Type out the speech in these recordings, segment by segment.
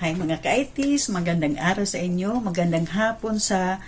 Hi mga kaitis, magandang araw sa inyo, magandang hapon sa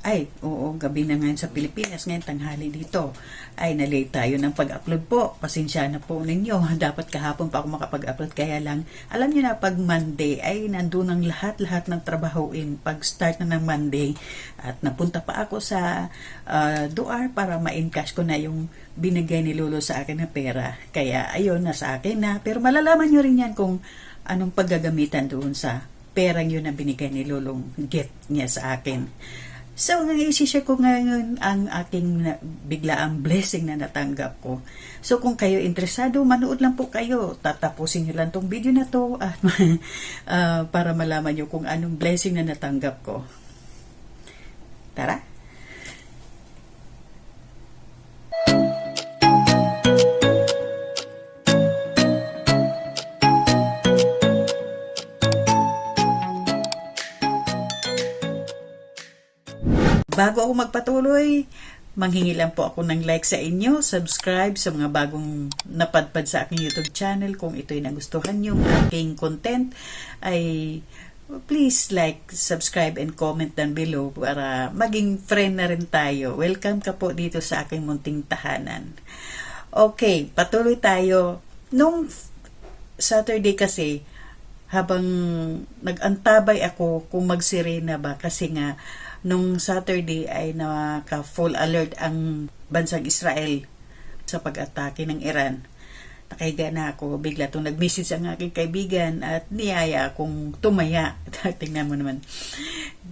ay, oo, gabi na ngayon sa Pilipinas, ngayon tanghali dito. Ay, nalate tayo ng pag-upload po. Pasensya na po ninyo. Dapat kahapon pa ako makapag-upload. Kaya lang, alam niyo na, pag Monday, ay nandun ang lahat-lahat ng trabahoin. Pag start na ng Monday, at napunta pa ako sa uh, Duar para ma-encash ko na yung binigay ni Lolo sa akin na pera. Kaya, ayun, nasa akin na. Pero malalaman nyo rin yan kung anong paggagamitan doon sa perang yun na binigay ni Lolong get niya sa akin. So, i-share ko ngayon ang aking biglaang blessing na natanggap ko. So, kung kayo interesado, manood lang po kayo. Tatapusin nyo lang tong video na to at, uh, para malaman nyo kung anong blessing na natanggap ko. Tara! Bago ako magpatuloy, manghingi lang po ako ng like sa inyo, subscribe sa mga bagong napadpad sa aking YouTube channel. Kung ito'y nagustuhan yung aking content, ay please like, subscribe, and comment down below para maging friend na rin tayo. Welcome ka po dito sa aking munting tahanan. Okay, patuloy tayo. Nung Saturday kasi, habang nag-antabay ako kung magsirena ba kasi nga nung Saturday ay naka full alert ang bansang Israel sa pag-atake ng Iran. Nakahiga na ako, bigla itong nag-message ang aking kaibigan at niyaya akong tumaya. Tingnan mo naman,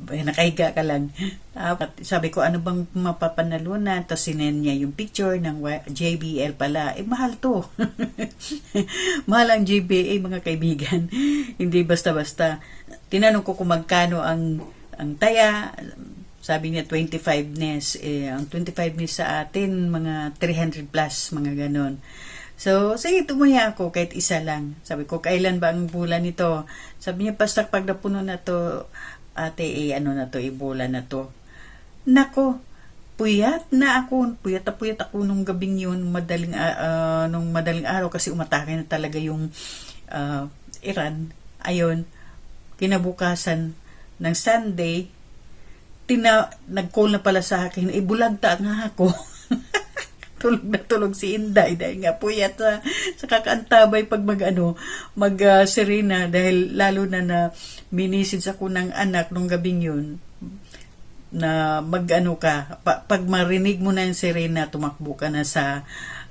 nakahiga ka lang. At sabi ko, ano bang mapapanalunan? Tapos sinen niya yung picture ng JBL pala. Eh, mahal to. mahal ang JBL, mga kaibigan. Hindi basta-basta. Tinanong ko kung magkano ang ang taya, sabi niya 25 nes. Eh, ang 25 nes sa atin, mga 300 plus, mga ganon. So, sige, tumaya ako kahit isa lang. Sabi ko, kailan ba ang bulan nito? Sabi niya, basta pag napuno na to, ate, eh, ano na to, ibola na to. Nako, puyat na ako. Puyat na puyat ako nung gabing yun, madaling, uh, nung madaling araw kasi umatake na talaga yung uh, Iran. Ayun, kinabukasan, ng Sunday, tina, nag-call na pala sa akin, ibulagta nga ako. tulog na tulog si Inday dahil nga puyat sa, sa kakantabay pag mag ano, mag uh, serena dahil lalo na na minisid ako ng anak nung gabing yun na mag ano ka pa, pag marinig mo na yung sirena tumakbo ka na sa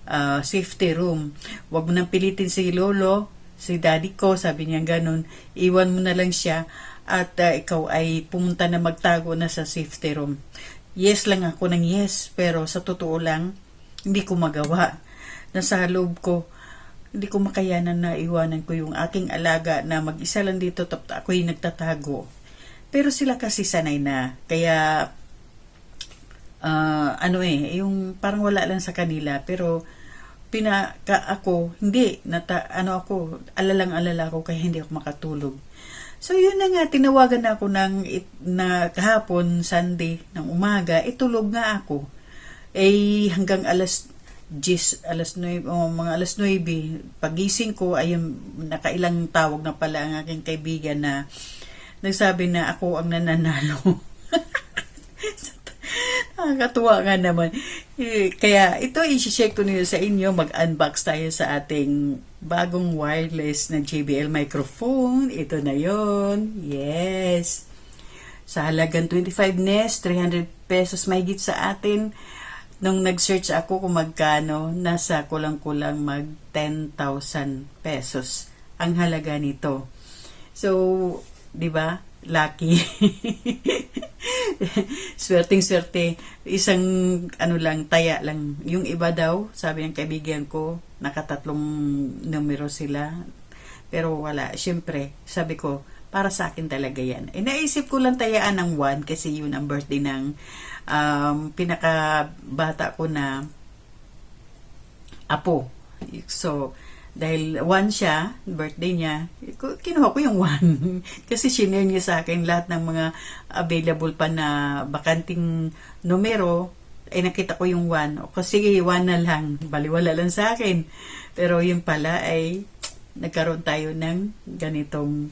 uh, safety room. Wag mo nang pilitin si lolo si daddy ko sabi niya ganun. Iwan mo na lang siya at uh, ikaw ay pumunta na magtago na sa safety room. Yes lang ako ng yes, pero sa totoo lang, hindi ko magawa. Nasa loob ko, hindi ko makayanan na iwanan ko yung aking alaga na mag-isa lang dito tapos ako'y nagtatago. Pero sila kasi sanay na. Kaya, uh, ano eh, yung parang wala lang sa kanila. Pero, pinaka ako, hindi, nata, ano ako, alalang alala ko kaya hindi ako makatulog. So yun na nga, tinawagan na ako ng it, na kahapon, Sunday, ng umaga, itulog nga ako. Eh hanggang alas 10, alas 9, oh, mga alas 9, pagising ko, ay nakailang tawag na pala ang aking kaibigan na nagsabi na ako ang nananalo. Nakakatuwa nga naman. Eh, kaya ito i-share ko nyo sa inyo. Mag-unbox tayo sa ating bagong wireless na JBL microphone. Ito na yon Yes. Sa halagang 25 NES, 300 pesos may git sa atin. Nung nag-search ako kung magkano, nasa kulang-kulang mag 10,000 pesos ang halaga nito. So, 'di ba? Lucky. Swerting swerte. Isang ano lang, taya lang. Yung iba daw, sabi ng kaibigan ko, nakatatlong numero sila. Pero wala. Siyempre, sabi ko, para sa akin talaga yan. Eh, naisip ko lang tayaan ng one kasi yun ang birthday ng um, pinakabata ko na apo. So, dahil one siya, birthday niya, kinuha ko yung one. Kasi shinare niya sa akin lahat ng mga available pa na bakanting numero, ay nakita ko yung one. O kasi one na lang, baliwala lang sa akin. Pero yung pala ay nagkaroon tayo ng ganitong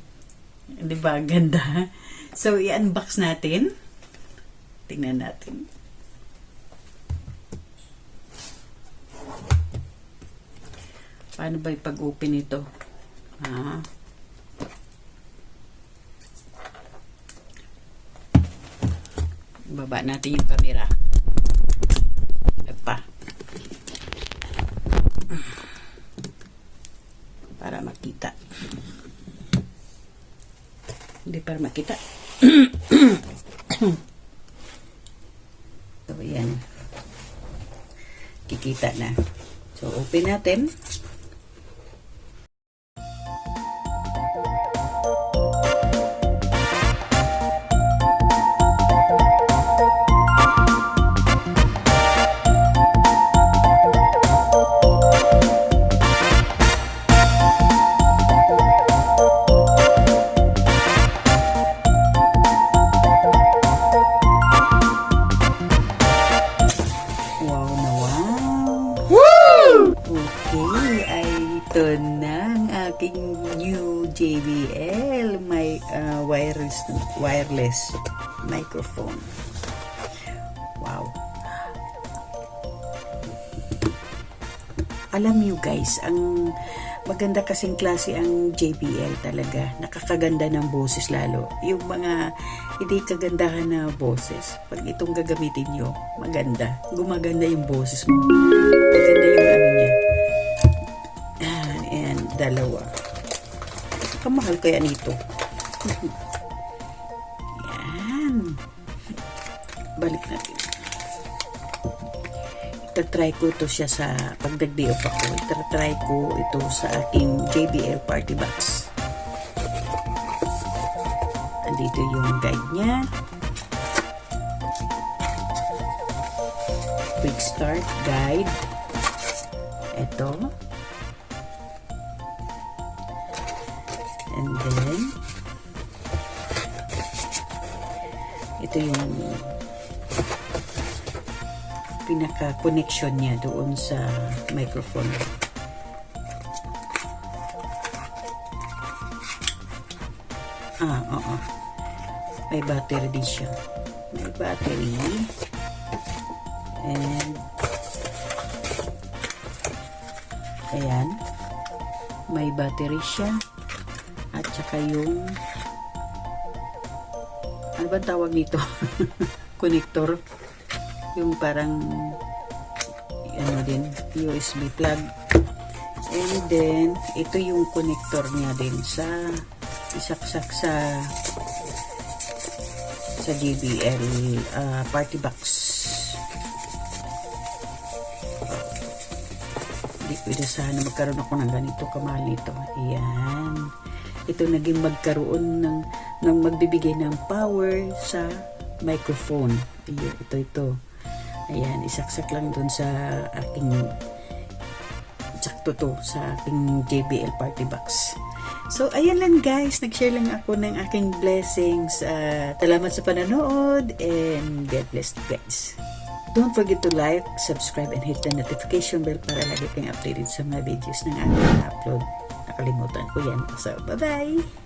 Di ba? Ganda. So, i-unbox natin. Tingnan natin. Paano ba ipag-open ito? Ah. Baba natin yung camera. Pa. Para makita. Hindi para makita. so, yan. Kikita na. So, open natin. Wireless wireless microphone. Wow. Alam niyo guys, ang maganda kasing klase ang JBL talaga. Nakakaganda ng boses lalo. Yung mga hindi kagandahan na boses, pag itong gagamitin nyo, maganda. Gumaganda yung boses mo. Maganda yung ano niya. Ah, and dalawa. Kamahal kaya nito. Balik natin. Itatry ko ito siya sa pag nag-day off ako. Itatry ko ito sa aking JBL party box. Andito yung guide niya. Quick start guide. Ito. And then, ito yung pinaka-connection niya doon sa microphone. Ah, oo. May battery din siya. May battery. And ayan. May battery siya. At saka yung ano ba tawag nito? Connector. Yung parang ano din, USB plug. And then, ito yung connector niya din sa isaksak sa sa JBL ah, party box. Hindi pwede sana magkaroon ako ng ganito kamahal nito. Ayan. Ito naging magkaroon ng, ng magbibigay ng power sa microphone. Ayan, ito, ito. Ayan, isaksak lang dun sa aking sakto to sa aking JBL party box. So, ayan lang guys. Nag-share lang ako ng aking blessings. Uh, salamat sa pananood and God bless guys. Don't forget to like, subscribe, and hit the notification bell para lagi kang updated sa mga videos ng aking upload. Nakalimutan ko yan. So, bye-bye!